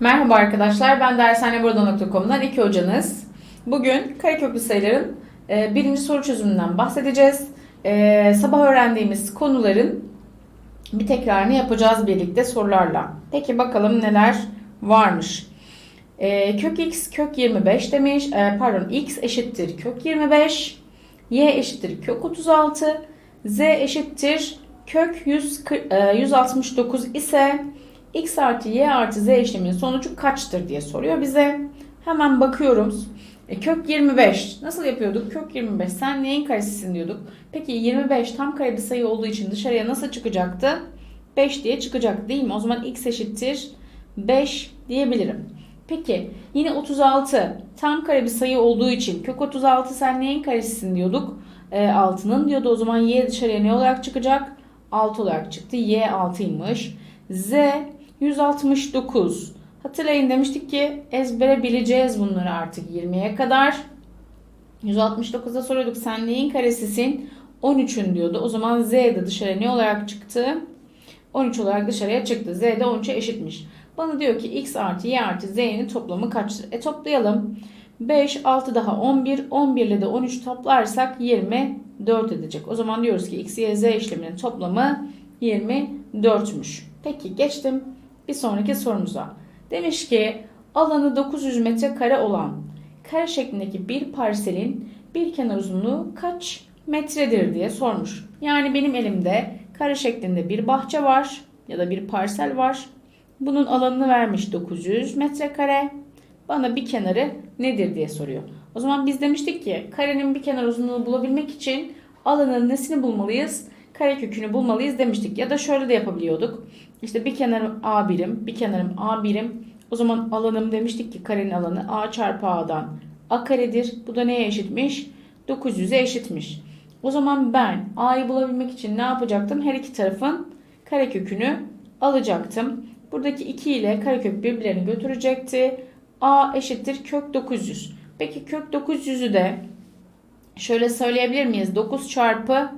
Merhaba arkadaşlar, ben dershaneburadan.com'dan iki hocanız. Bugün kareköklü sayıların e, birinci soru çözümünden bahsedeceğiz. E, sabah öğrendiğimiz konuların bir tekrarını yapacağız birlikte sorularla. Peki bakalım neler varmış. E, kök x kök 25 demiş. E, pardon x eşittir kök 25. Y eşittir kök 36. Z eşittir kök 140, e, 169 ise x artı y artı z işleminin sonucu kaçtır diye soruyor bize. Hemen bakıyoruz. E, kök 25. Nasıl yapıyorduk? Kök 25. Sen neyin karesisin diyorduk. Peki 25 tam kare bir sayı olduğu için dışarıya nasıl çıkacaktı? 5 diye çıkacak değil mi? O zaman x eşittir 5 diyebilirim. Peki yine 36 tam kare bir sayı olduğu için kök 36 sen neyin karesisin diyorduk. E, 6'nın diyordu. O zaman y dışarıya ne olarak çıkacak? 6 olarak çıktı. Y 6'ymış. Z 169. Hatırlayın demiştik ki ezbere bileceğiz bunları artık 20'ye kadar. 169'da soruyorduk sen neyin karesisin? 13'ün diyordu. O zaman Z de dışarıya ne olarak çıktı? 13 olarak dışarıya çıktı. Z de 13'e eşitmiş. Bana diyor ki x artı y artı z'nin toplamı kaçtır? E toplayalım. 5, 6 daha 11. 11 ile de 13 toplarsak 24 edecek. O zaman diyoruz ki x, y, z işleminin toplamı 24'müş. Peki geçtim bir sonraki sorumuza. Demiş ki alanı 900 metrekare olan kare şeklindeki bir parselin bir kenar uzunluğu kaç metredir diye sormuş. Yani benim elimde kare şeklinde bir bahçe var ya da bir parsel var. Bunun alanını vermiş 900 metrekare. Bana bir kenarı nedir diye soruyor. O zaman biz demiştik ki karenin bir kenar uzunluğunu bulabilmek için alanın nesini bulmalıyız? Kare kökünü bulmalıyız demiştik. Ya da şöyle de yapabiliyorduk. İşte bir kenarım A birim, bir kenarım A birim. O zaman alanım demiştik ki karenin alanı A çarpı A'dan A karedir. Bu da neye eşitmiş? 900'e eşitmiş. O zaman ben A'yı bulabilmek için ne yapacaktım? Her iki tarafın karekökünü alacaktım. Buradaki 2 ile karekök birbirlerini götürecekti. A eşittir kök 900. Peki kök 900'ü de şöyle söyleyebilir miyiz? 9 çarpı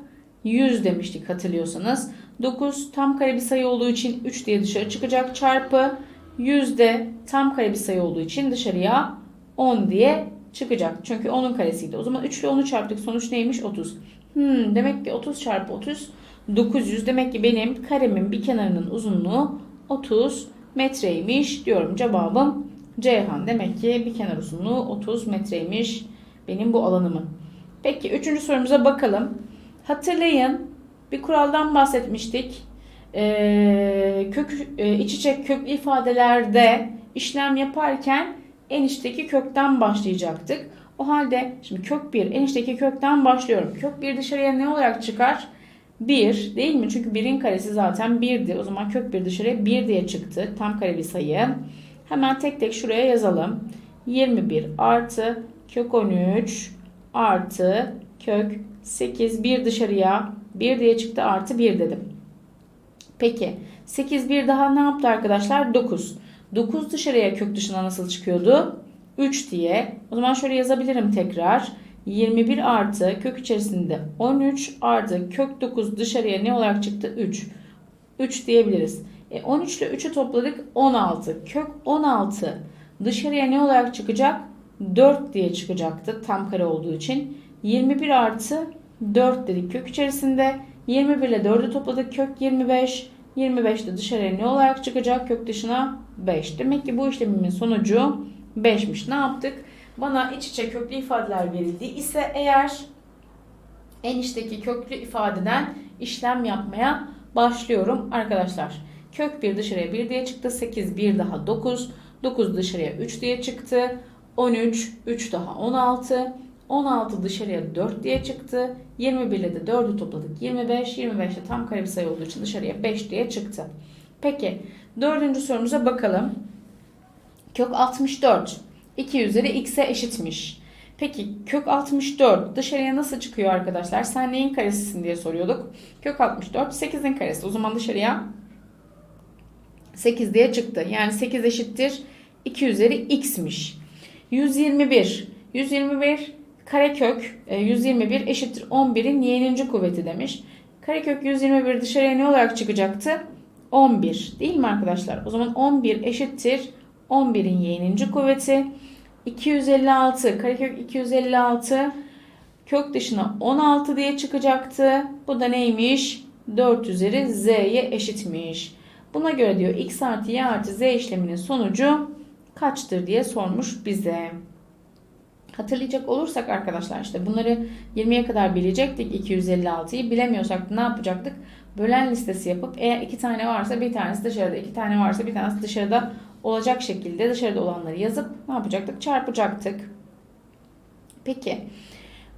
100 demiştik hatırlıyorsanız. 9 tam kare bir sayı olduğu için 3 diye dışarı çıkacak çarpı 100 de tam kare bir sayı olduğu için dışarıya 10 diye çıkacak. Çünkü 10'un karesiydi. O zaman 3 ile 10'u çarptık. Sonuç neymiş? 30. Hmm, demek ki 30 çarpı 30 900. Demek ki benim karemin bir kenarının uzunluğu 30 metreymiş diyorum. Cevabım Ceyhan. Demek ki bir kenar uzunluğu 30 metreymiş benim bu alanımın. Peki üçüncü sorumuza bakalım. Hatırlayın bir kuraldan bahsetmiştik. Ee, kök e, iç içe köklü ifadelerde işlem yaparken en içteki kökten başlayacaktık. O halde şimdi kök 1 en içteki kökten başlıyorum. Kök 1 dışarıya ne olarak çıkar? 1 değil mi? Çünkü 1'in karesi zaten 1'di. O zaman kök 1 dışarıya 1 diye çıktı. Tam kare bir sayı. Hemen tek tek şuraya yazalım. 21 artı kök 13 artı kök 8 1 dışarıya 1 diye çıktı artı 1 dedim. Peki 8 bir daha ne yaptı arkadaşlar? 9. 9 dışarıya kök dışına nasıl çıkıyordu? 3 diye. O zaman şöyle yazabilirim tekrar. 21 artı kök içerisinde 13 artı kök 9 dışarıya ne olarak çıktı? 3. 3 diyebiliriz. E 13 ile 3'ü topladık 16. Kök 16 dışarıya ne olarak çıkacak? 4 diye çıkacaktı tam kare olduğu için. 21 artı 4 dedik kök içerisinde. 21 ile 4'ü topladık kök 25. 25 de dışarıya ne olarak çıkacak? Kök dışına 5. Demek ki bu işlemimin sonucu 5'miş. Ne yaptık? Bana iç içe köklü ifadeler verildi ise eğer en içteki köklü ifadeden işlem yapmaya başlıyorum arkadaşlar. Kök 1 dışarıya 1 diye çıktı. 8 1 daha 9. 9 dışarıya 3 diye çıktı. 13 3 daha 16. 16 dışarıya 4 diye çıktı. 21 ile de 4'ü topladık. 25. 25 de tam kare bir sayı olduğu için dışarıya 5 diye çıktı. Peki dördüncü sorumuza bakalım. Kök 64 2 üzeri x'e eşitmiş. Peki kök 64 dışarıya nasıl çıkıyor arkadaşlar? Sen neyin karesisin diye soruyorduk. Kök 64 8'in karesi. O zaman dışarıya 8 diye çıktı. Yani 8 eşittir 2 üzeri x'miş. 121. 121 karekök 121 eşittir 11'in y'ninci kuvveti demiş. Karekök 121 dışarıya ne olarak çıkacaktı? 11 değil mi arkadaşlar? O zaman 11 eşittir 11'in y'ninci kuvveti. 256 karekök 256 kök dışına 16 diye çıkacaktı. Bu da neymiş? 4 üzeri z'ye eşitmiş. Buna göre diyor x artı y artı z işleminin sonucu kaçtır diye sormuş bize. Hatırlayacak olursak arkadaşlar işte bunları 20'ye kadar bilecektik 256'yı. Bilemiyorsak ne yapacaktık? Bölen listesi yapıp eğer iki tane varsa bir tanesi dışarıda, iki tane varsa bir tanesi dışarıda olacak şekilde dışarıda olanları yazıp ne yapacaktık? Çarpacaktık. Peki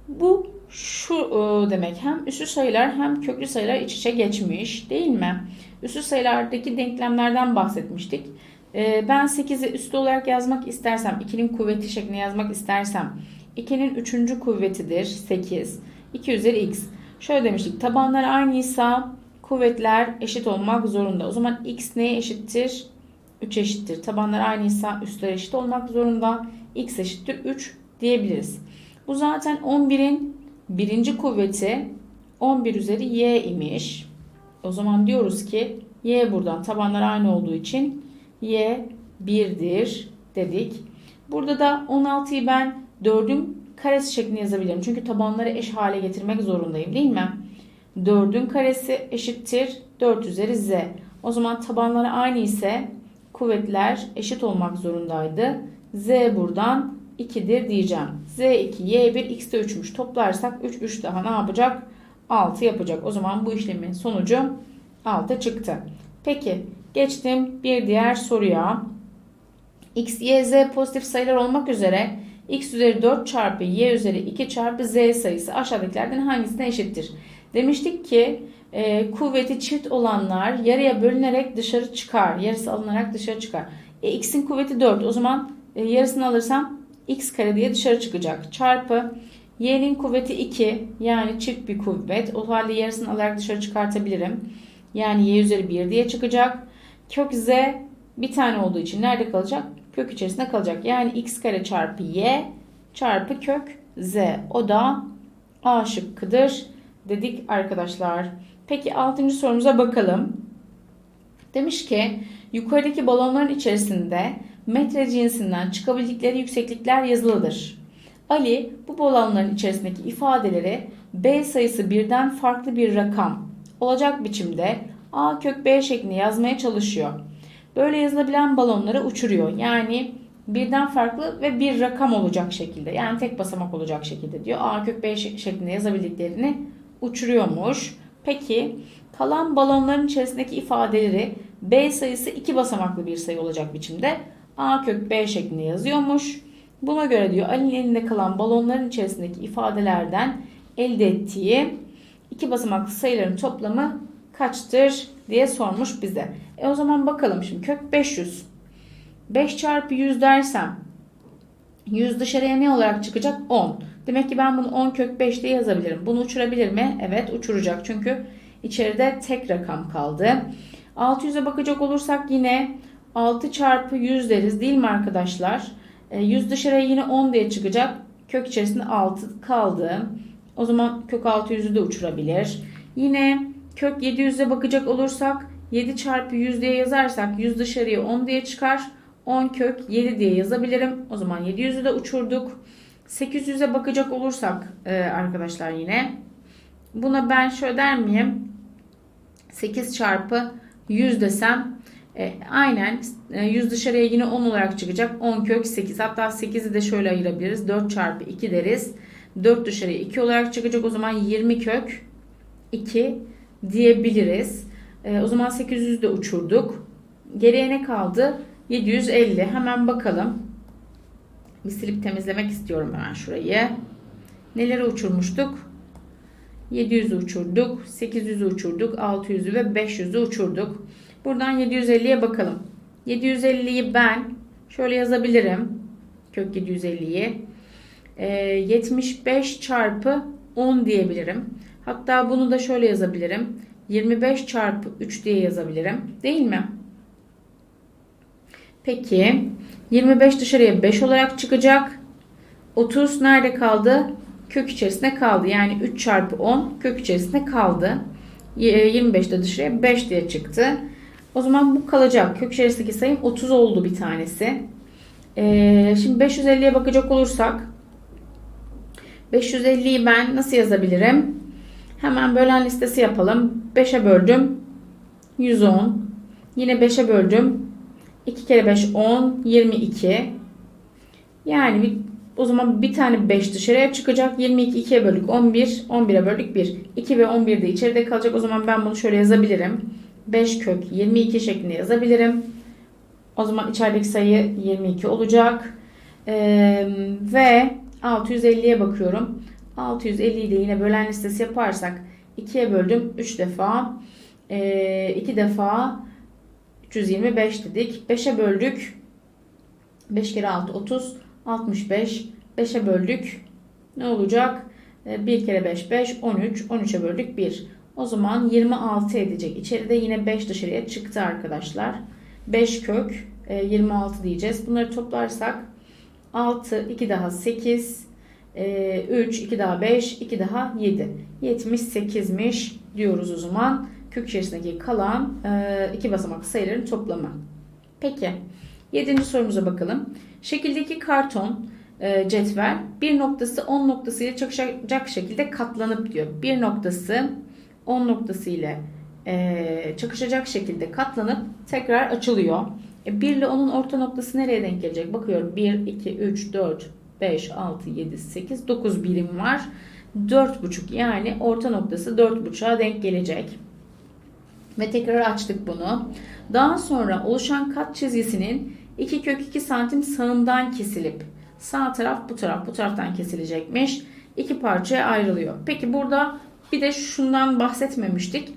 bu şu e, demek hem üslü sayılar hem köklü sayılar iç içe geçmiş değil mi? Üslü sayılardaki denklemlerden bahsetmiştik. E, ben 8'i üslü olarak yazmak istersem 2'nin kuvveti şeklinde yazmak istersem 2'nin 3. kuvvetidir 8. 2 üzeri x. Şöyle demiştik tabanlar aynıysa kuvvetler eşit olmak zorunda. O zaman x neye eşittir? 3 eşittir. Tabanlar aynıysa üstler eşit olmak zorunda. x eşittir 3 diyebiliriz. Bu zaten 11'in birinci kuvveti 11 üzeri y imiş. O zaman diyoruz ki y buradan tabanlar aynı olduğu için y 1'dir dedik. Burada da 16'yı ben 4'ün karesi şeklinde yazabilirim. Çünkü tabanları eş hale getirmek zorundayım değil mi? 4'ün karesi eşittir 4 üzeri z. O zaman tabanları aynı ise kuvvetler eşit olmak zorundaydı. z buradan 2'dir diyeceğim. z2, y1, x de 3'müş. Toplarsak 3, 3 daha ne yapacak? 6 yapacak. O zaman bu işlemin sonucu 6 çıktı. Peki geçtim bir diğer soruya. x, y, z pozitif sayılar olmak üzere x üzeri 4 çarpı y üzeri 2 çarpı z sayısı aşağıdakilerden hangisine eşittir? Demiştik ki e, kuvveti çift olanlar yarıya bölünerek dışarı çıkar. Yarısı alınarak dışarı çıkar. E, x'in kuvveti 4. O zaman e, yarısını alırsam x kare diye dışarı çıkacak. Çarpı y'nin kuvveti 2 yani çift bir kuvvet. O halde yarısını alarak dışarı çıkartabilirim. Yani y üzeri 1 diye çıkacak. Kök z bir tane olduğu için nerede kalacak? Kök içerisinde kalacak. Yani x kare çarpı y çarpı kök z. O da A şıkkıdır dedik arkadaşlar. Peki 6. sorumuza bakalım. Demiş ki yukarıdaki balonların içerisinde metre cinsinden çıkabildikleri yükseklikler yazılıdır. Ali bu balonların içerisindeki ifadeleri B sayısı birden farklı bir rakam olacak biçimde A kök B şeklinde yazmaya çalışıyor. Böyle yazılabilen balonları uçuruyor. Yani birden farklı ve bir rakam olacak şekilde. Yani tek basamak olacak şekilde diyor. A kök B şeklinde yazabildiklerini uçuruyormuş. Peki kalan balonların içerisindeki ifadeleri B sayısı iki basamaklı bir sayı olacak biçimde A kök B şeklinde yazıyormuş. Buna göre diyor Ali'nin elinde kalan balonların içerisindeki ifadelerden elde ettiği iki basamaklı sayıların toplamı kaçtır diye sormuş bize. E o zaman bakalım şimdi kök 500. 5 çarpı 100 dersem 100 dışarıya ne olarak çıkacak? 10. Demek ki ben bunu 10 kök 5 diye yazabilirim. Bunu uçurabilir mi? Evet uçuracak. Çünkü içeride tek rakam kaldı. 600'e bakacak olursak yine 6 çarpı 100 deriz değil mi arkadaşlar? 100 dışarıya yine 10 diye çıkacak. Kök içerisinde 6 kaldı. O zaman kök 600'ü de uçurabilir. Yine kök 700'e bakacak olursak 7 çarpı 100 diye yazarsak 100 dışarıya 10 diye çıkar. 10 kök 7 diye yazabilirim. O zaman 700'ü de uçurduk. 800'e bakacak olursak e, arkadaşlar yine. Buna ben şöyle der miyim? 8 çarpı 100 desem e, aynen e, 100 dışarıya yine 10 olarak çıkacak. 10 kök 8. Hatta 8'i de şöyle ayırabiliriz. 4 çarpı 2 deriz. 4 dışarıya 2 olarak çıkacak. O zaman 20 kök 2 diyebiliriz. E, o zaman 800'ü de uçurduk. Geriye ne kaldı? 750. Hemen bakalım. Bir silip temizlemek istiyorum hemen şurayı. Neleri uçurmuştuk? 700'ü uçurduk, 800'ü uçurduk, 600'ü ve 500'ü uçurduk. Buradan 750'ye bakalım. 750'yi ben şöyle yazabilirim. Kök 750'yi. E, 75 çarpı 10 diyebilirim. Hatta bunu da şöyle yazabilirim. 25 çarpı 3 diye yazabilirim. Değil mi? Peki 25 dışarıya 5 olarak çıkacak. 30 nerede kaldı? Kök içerisinde kaldı. Yani 3 çarpı 10 kök içerisinde kaldı. 25 de dışarıya 5 diye çıktı. O zaman bu kalacak. Kök içerisindeki sayım 30 oldu bir tanesi. Ee, şimdi 550'ye bakacak olursak 550'yi ben nasıl yazabilirim? Hemen bölen listesi yapalım. 5'e böldüm. 110. Yine 5'e böldüm. 2 kere 5 10. 22. Yani bir, o zaman bir tane 5 dışarıya çıkacak. 22 2'ye böldük 11. 11'e böldük 1. 2 ve 11 de içeride kalacak. O zaman ben bunu şöyle yazabilirim. 5 kök 22 şeklinde yazabilirim. O zaman içerideki sayı 22 olacak. Ee, ve 650'ye bakıyorum. 650'yi de yine bölen listesi yaparsak 2'ye böldüm 3 defa. Ee, 2 defa 325 dedik. 5'e böldük. 5 kere 6 30. 65. 5'e böldük. Ne olacak? 1 kere 5 5. 13. 13'e böldük 1. O zaman 26 edecek. İçeride yine 5 dışarıya çıktı arkadaşlar. 5 kök 26 diyeceğiz. Bunları toplarsak 6, 2 daha 8, 3, 2 daha 5, 2 daha 7. 78'miş diyoruz o zaman. Kök içerisindeki kalan iki basamaklı sayıların toplamı. Peki. Yedinci sorumuza bakalım. Şekildeki karton e, cetvel bir noktası 10 noktası ile çakışacak şekilde katlanıp diyor. Bir noktası 10 noktası ile e, çakışacak şekilde katlanıp tekrar açılıyor. E, 1 ile 10'un orta noktası nereye denk gelecek? Bakıyorum 1, 2, 3, 4, 5, 6, 7, 8, 9 birim var. 4,5 yani orta noktası 4,5'a denk gelecek. Ve tekrar açtık bunu. Daha sonra oluşan kat çizgisinin 2 kök 2 santim sağından kesilip sağ taraf bu taraf bu taraftan kesilecekmiş. İki parçaya ayrılıyor. Peki burada bir de şundan bahsetmemiştik.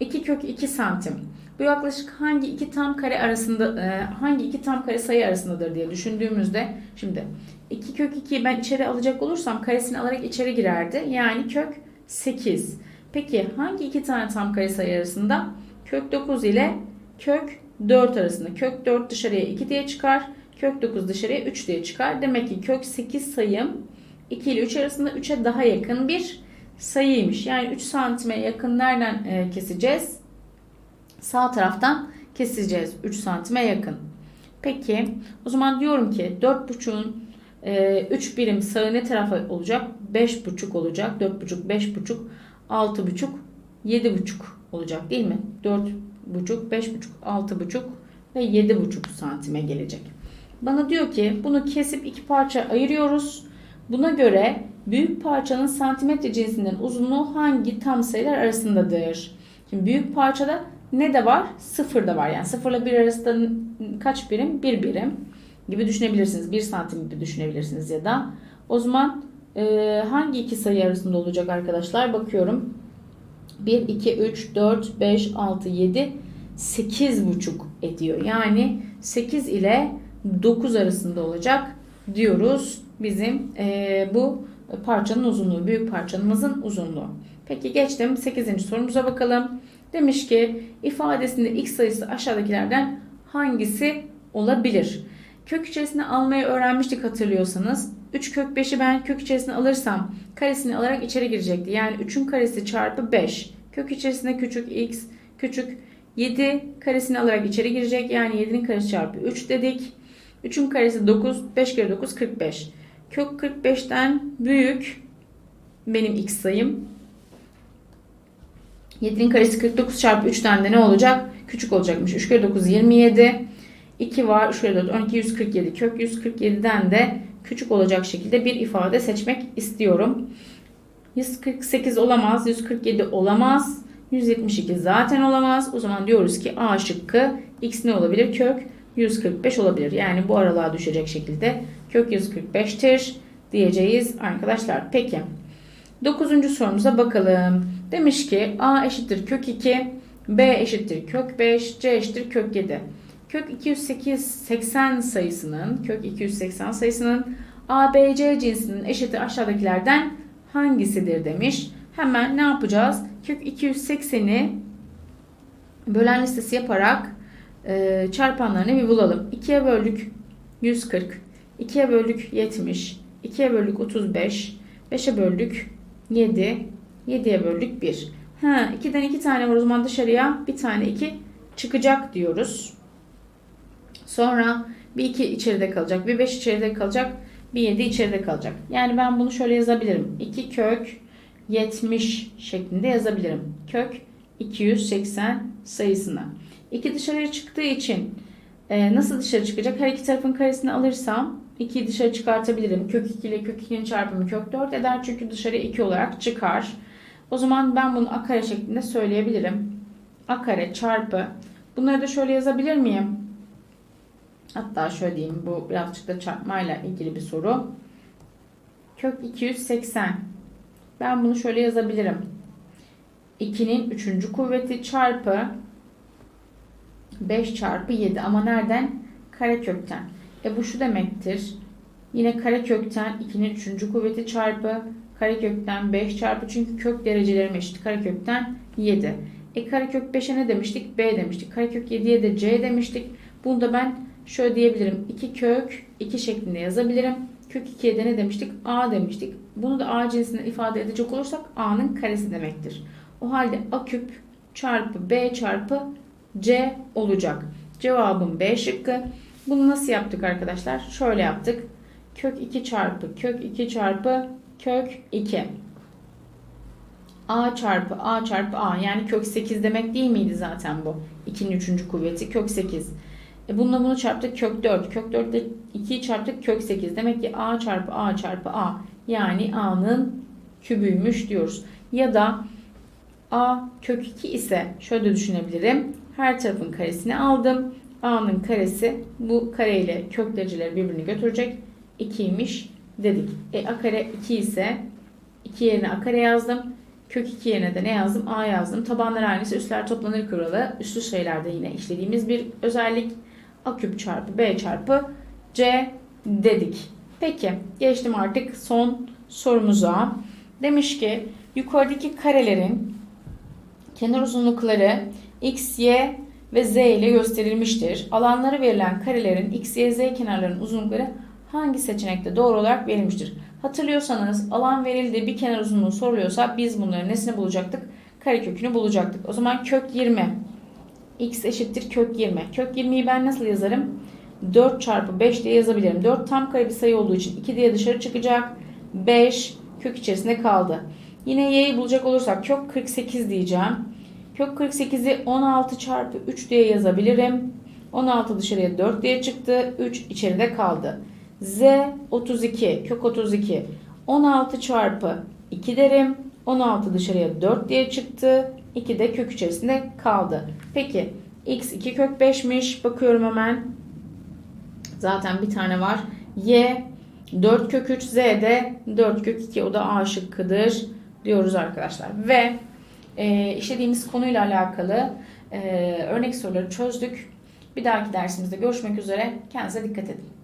2 kök 2 santim. Bu yaklaşık hangi iki tam kare arasında e, hangi iki tam kare sayı arasındadır diye düşündüğümüzde şimdi 2 kök 2'yi ben içeri alacak olursam karesini alarak içeri girerdi. Yani kök 8. Peki hangi iki tane tam kare sayı arasında? Kök 9 ile kök 4 arasında. Kök 4 dışarıya 2 diye çıkar. Kök 9 dışarıya 3 diye çıkar. Demek ki kök 8 sayım 2 ile 3 arasında 3'e daha yakın bir sayıymış. Yani 3 santime yakın nereden e, keseceğiz? Sağ taraftan keseceğiz. 3 santime yakın. Peki o zaman diyorum ki 4.5'un e, 3 birim sağı ne tarafa olacak? 5.5 olacak. 4.5, 5.5, 6.5, 7.5 olacak değil mi? 4 buçuk, beş buçuk, altı buçuk ve yedi buçuk santime gelecek. Bana diyor ki bunu kesip iki parça ayırıyoruz. Buna göre büyük parçanın santimetre cinsinden uzunluğu hangi tam sayılar arasındadır? Şimdi büyük parçada ne de var? Sıfır da var. Yani sıfırla bir arasında kaç birim? Bir birim gibi düşünebilirsiniz. Bir santim gibi düşünebilirsiniz ya da. O zaman e, hangi iki sayı arasında olacak arkadaşlar? Bakıyorum. 1, 2, 3, 4, 5, 6, 7, 8 buçuk ediyor. Yani 8 ile 9 arasında olacak diyoruz bizim e, bu parçanın uzunluğu, büyük parçamızın uzunluğu. Peki geçtim 8. sorumuza bakalım. Demiş ki ifadesinde x sayısı aşağıdakilerden hangisi olabilir? Kök içerisine almayı öğrenmiştik hatırlıyorsanız. 3 kök 5'i ben kök içerisine alırsam karesini alarak içeri girecekti. Yani 3'ün karesi çarpı 5. Kök içerisinde küçük x küçük 7 karesini alarak içeri girecek. Yani 7'nin karesi çarpı 3 dedik. 3'ün karesi 9. 5 kere 9 45. Kök 45'ten büyük benim x sayım. 7'nin karesi 49 çarpı 3'ten de ne olacak? Küçük olacakmış. 3 kere 9 27. 2 var. 3 kere 4 12 147. Kök 147'den de küçük olacak şekilde bir ifade seçmek istiyorum. 148 olamaz, 147 olamaz, 172 zaten olamaz. O zaman diyoruz ki A şıkkı x ne olabilir? Kök 145 olabilir. Yani bu aralığa düşecek şekilde kök 145'tir diyeceğiz arkadaşlar. Peki. Dokuzuncu sorumuza bakalım. Demiş ki A eşittir kök 2, B eşittir kök 5, C eşittir kök 7. Kök 280 sayısının, kök 280 sayısının ABC cinsinin eşiti aşağıdakilerden hangisidir demiş. Hemen ne yapacağız? Kök 280'i bölen listesi yaparak e, çarpanlarını bir bulalım. 2'ye böldük 140, 2'ye böldük 70, 2'ye böldük 35, 5'e böldük 7, 7'ye böldük 1. Ha, 2'den 2 tane var o zaman dışarıya bir tane 2 çıkacak diyoruz. Sonra bir 2 içeride kalacak, bir 5 içeride kalacak, bir 7 içeride kalacak. Yani ben bunu şöyle yazabilirim. 2 kök 70 şeklinde yazabilirim. Kök 280 sayısına. 2 dışarıya çıktığı için e, nasıl dışarı çıkacak? Her iki tarafın karesini alırsam 2'yi dışarı çıkartabilirim. Kök 2 ile kök 2'nin çarpımı kök 4 eder. Çünkü dışarıya 2 olarak çıkar. O zaman ben bunu a kare şeklinde söyleyebilirim. a kare çarpı. Bunları da şöyle yazabilir miyim? Hatta şöyle diyeyim. Bu birazcık da çarpmayla ilgili bir soru. Kök 280. Ben bunu şöyle yazabilirim. 2'nin 3. kuvveti çarpı 5 çarpı 7 ama nereden? Karekökten. E bu şu demektir. Yine karekökten 2'nin 3. kuvveti çarpı karekökten 5 çarpı çünkü kök dereceleri eşit. Karekökten 7. E karekök 5'e ne demiştik? B demiştik. Karekök 7'ye de C demiştik. Bunu da ben şöyle diyebilirim. 2 kök 2 şeklinde yazabilirim. Kök 2'ye de ne demiştik? A demiştik. Bunu da A cinsinden ifade edecek olursak A'nın karesi demektir. O halde A küp çarpı B çarpı C olacak. Cevabım B şıkkı. Bunu nasıl yaptık arkadaşlar? Şöyle yaptık. Kök 2 çarpı kök 2 çarpı kök 2. A çarpı A çarpı A yani kök 8 demek değil miydi zaten bu? 2'nin 3. kuvveti kök 8. E bununla bunu çarptık kök 4. Kök 4 ile 2'yi çarptık kök 8. Demek ki A çarpı A çarpı A yani A'nın kübüymüş diyoruz. Ya da A kök 2 ise şöyle düşünebilirim. Her tarafın karesini aldım. A'nın karesi bu kare ile kök dereceleri birbirini götürecek. 2'ymiş dedik. E A kare 2 ise 2 yerine A kare yazdım. Kök 2 yerine de ne yazdım? A yazdım. Tabanlar aynısı üstler toplanır kuralı. Üslü sayılarda yine işlediğimiz bir özellik. A küp çarpı B çarpı C dedik. Peki geçtim artık son sorumuza. Demiş ki yukarıdaki karelerin kenar uzunlukları x, y ve z ile gösterilmiştir. Alanları verilen karelerin x, y, z kenarlarının uzunlukları hangi seçenekte doğru olarak verilmiştir? Hatırlıyorsanız alan verildi bir kenar uzunluğu soruluyorsa biz bunların nesini bulacaktık? Karekökünü bulacaktık. O zaman kök 20 x eşittir kök 20. Kök 20'yi ben nasıl yazarım? 4 çarpı 5 diye yazabilirim. 4 tam kare bir sayı olduğu için 2 diye dışarı çıkacak. 5 kök içerisinde kaldı. Yine y'yi bulacak olursak kök 48 diyeceğim. Kök 48'i 16 çarpı 3 diye yazabilirim. 16 dışarıya 4 diye çıktı. 3 içeride kaldı. Z 32 kök 32 16 çarpı 2 derim. 16 dışarıya 4 diye çıktı. 2 de kök içerisinde kaldı. Peki x 2 kök 5'miş. Bakıyorum hemen. Zaten bir tane var. Y 4 kök 3 Z de 4 kök 2 o da A şıkkıdır diyoruz arkadaşlar. Ve e, işlediğimiz konuyla alakalı e, örnek soruları çözdük. Bir dahaki dersimizde görüşmek üzere. Kendinize dikkat edin.